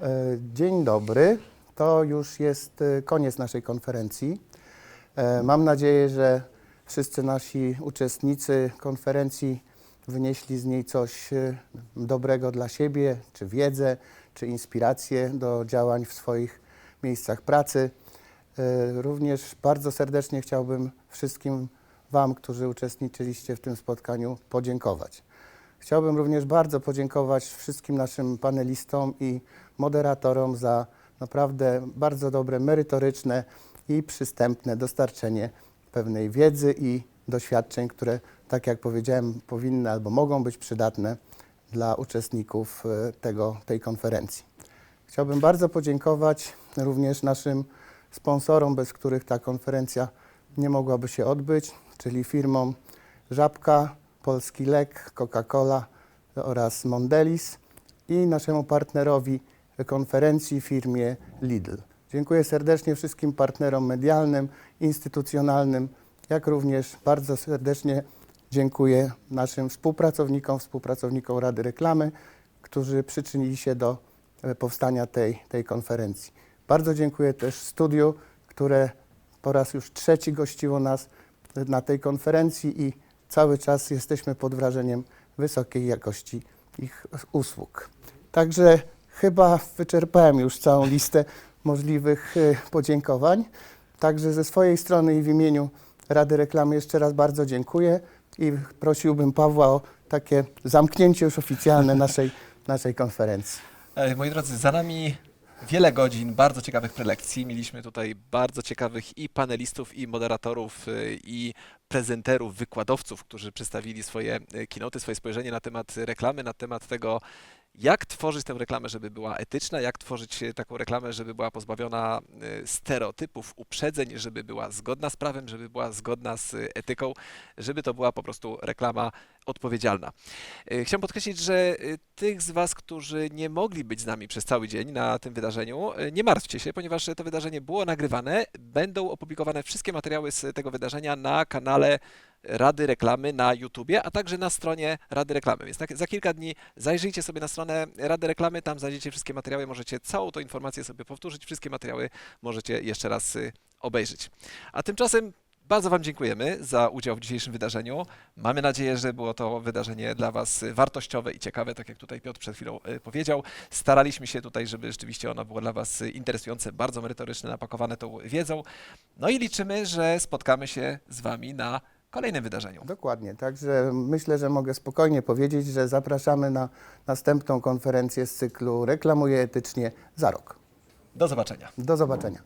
E, Dzień dobry. To już jest e, koniec naszej konferencji. E, Mam nadzieję, że wszyscy nasi uczestnicy konferencji wynieśli z niej coś dobrego dla siebie, czy wiedzę, czy inspirację do działań w swoich miejscach pracy. Również bardzo serdecznie chciałbym wszystkim Wam, którzy uczestniczyliście w tym spotkaniu, podziękować. Chciałbym również bardzo podziękować wszystkim naszym panelistom i moderatorom za naprawdę bardzo dobre, merytoryczne i przystępne dostarczenie pewnej wiedzy i doświadczeń, które, tak jak powiedziałem, powinny albo mogą być przydatne dla uczestników e, tego, tej konferencji. Chciałbym bardzo podziękować również naszym sponsorom, bez których ta konferencja nie mogłaby się odbyć, czyli firmom Żabka, Polski Lek, Coca-Cola oraz Mondelis i naszemu partnerowi konferencji firmie Lidl. Dziękuję serdecznie wszystkim partnerom medialnym, instytucjonalnym, jak również bardzo serdecznie dziękuję naszym współpracownikom, współpracownikom Rady Reklamy, którzy przyczynili się do e, powstania tej, tej konferencji. Bardzo dziękuję też studiu, które po raz już trzeci gościło nas na tej konferencji i cały czas jesteśmy pod wrażeniem wysokiej jakości ich usług. Także chyba wyczerpałem już całą listę możliwych e, podziękowań. Także ze swojej strony i w imieniu Rady Reklamy jeszcze raz bardzo dziękuję i prosiłbym Pawła o takie zamknięcie już oficjalne naszej, naszej konferencji. E, Moi drodzy, za nami wiele godzin bardzo ciekawych prelekcji. Mieliśmy tutaj bardzo ciekawych i panelistów, i moderatorów, e, i prezenterów, wykładowców, którzy przedstawili swoje e, keynoty, swoje spojrzenie na temat reklamy, na temat tego, jak tworzyć tę reklamę, żeby była etyczna, jak tworzyć e, taką reklamę, żeby była pozbawiona e, stereotypów, uprzedzeń, żeby była zgodna z prawem, żeby była zgodna z e, etyką, żeby to była po prostu reklama odpowiedzialna. Chciałem podkreślić, że tych z Was, którzy nie mogli być z nami przez cały dzień na tym wydarzeniu, nie martwcie się, ponieważ to wydarzenie było nagrywane. Będą opublikowane wszystkie materiały z tego wydarzenia na kanale Rady Reklamy na YouTubie, a także na stronie Rady Reklamy. Więc tak, za kilka dni zajrzyjcie sobie na stronę Rady Reklamy, tam znajdziecie wszystkie materiały, możecie całą tą informację sobie powtórzyć, wszystkie materiały możecie jeszcze raz y, obejrzeć. A tymczasem bardzo Wam dziękujemy za udział w dzisiejszym wydarzeniu. Mamy nadzieję, że było to wydarzenie dla Was wartościowe i ciekawe, tak jak tutaj Piotr przed chwilą y, powiedział. Staraliśmy się tutaj, żeby rzeczywiście ono było dla Was y, interesujące, bardzo merytoryczne, napakowane tą wiedzą. No i liczymy, że spotkamy się z Wami na kolejnym wydarzeniu. Dokładnie, także myślę, że mogę spokojnie powiedzieć, że zapraszamy na następną konferencję z cyklu Reklamuję etycznie za rok. Do zobaczenia. Do zobaczenia.